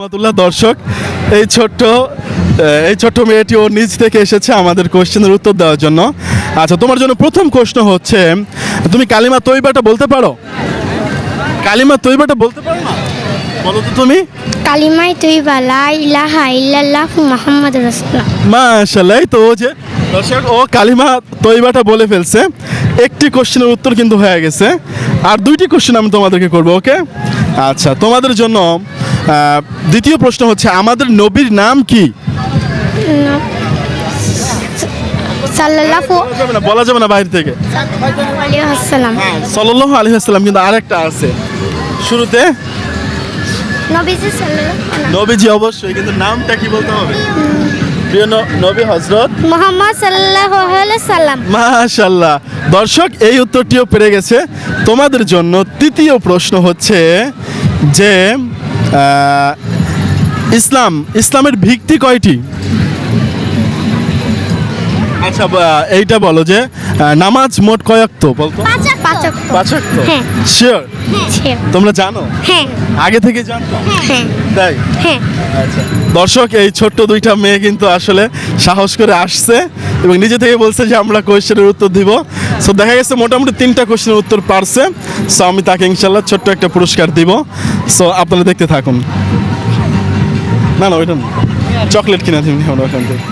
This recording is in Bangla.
রহমতুল্লাহ দর্শক এই ছোট্ট এই ছোট্ট মেয়েটি ও নিজ থেকে এসেছে আমাদের কোশ্চেনের উত্তর দেওয়ার জন্য। আচ্ছা তোমার জন্য প্রথম প্রশ্ন হচ্ছে তুমি কালিমা তৈবাটা বলতে পারো? কালিমা তৈবাটা বলতে পারো না? বলো তো তুমি। কালিমাই তুই বালা ইলাহা ইল্লাল্লাহ মুহাম্মদ রাসূলুল্লাহ। মাশাল্লাহ এই তো ও যে দর্শক ও কালিমা তৈবাটা বলে ফেলছে। একটি কোশ্চেনের উত্তর কিন্তু হয়ে গেছে। আর দুইটি কোশ্চেন আমি তোমাদেরকে করব ওকে? আচ্ছা তোমাদের জন্য দ্বিতীয় প্রশ্ন হচ্ছে আমাদের নবীর নাম কি? বলা যাবে না বাইরে থেকে। সাল্লাল্লাহু আলাইহি আসসালাম কিন্তু আরেকটা আছে। শুরুতে? নবীজি অবশ্যই কিন্তু নামটা কি বলতে হবে? প্রিয় নবী হজরত মুহাম্মদ আলাইহি সাল্লাম মাশাল্লাহ দর্শক এই উত্তরটিও পেরে গেছে। তোমাদের জন্য তৃতীয় প্রশ্ন হচ্ছে যে ইসলাম ইসলামের ভিত্তি কয়টি? আচ্ছা এইটা বলো যে নামাজ মোট কয়ক্ত বলতো? পাঁচক হ্যাঁ। শিওর তোমরা জানো? হ্যাঁ। আগে থেকে জানতো? হ্যাঁ। তাই? হ্যাঁ। আচ্ছা। দর্শক এই ছোট্ট দুইটা মেয়ে কিন্তু আসলে সাহস করে আসছে এবং নিজে থেকে বলছে যে আমরা কোয়েশ্চেনের উত্তর দিব। সো দেখা গেছে মোটামুটি তিনটা কোশ্চেনের উত্তর পারছে। সো আমি তাকে ইনশাল্লাহ ছোট্ট একটা পুরস্কার দিব। সো আপনারা দেখতে থাকুন। না না, ওইটা চকলেট কিনা দিবেন আমরা ওখান থেকে।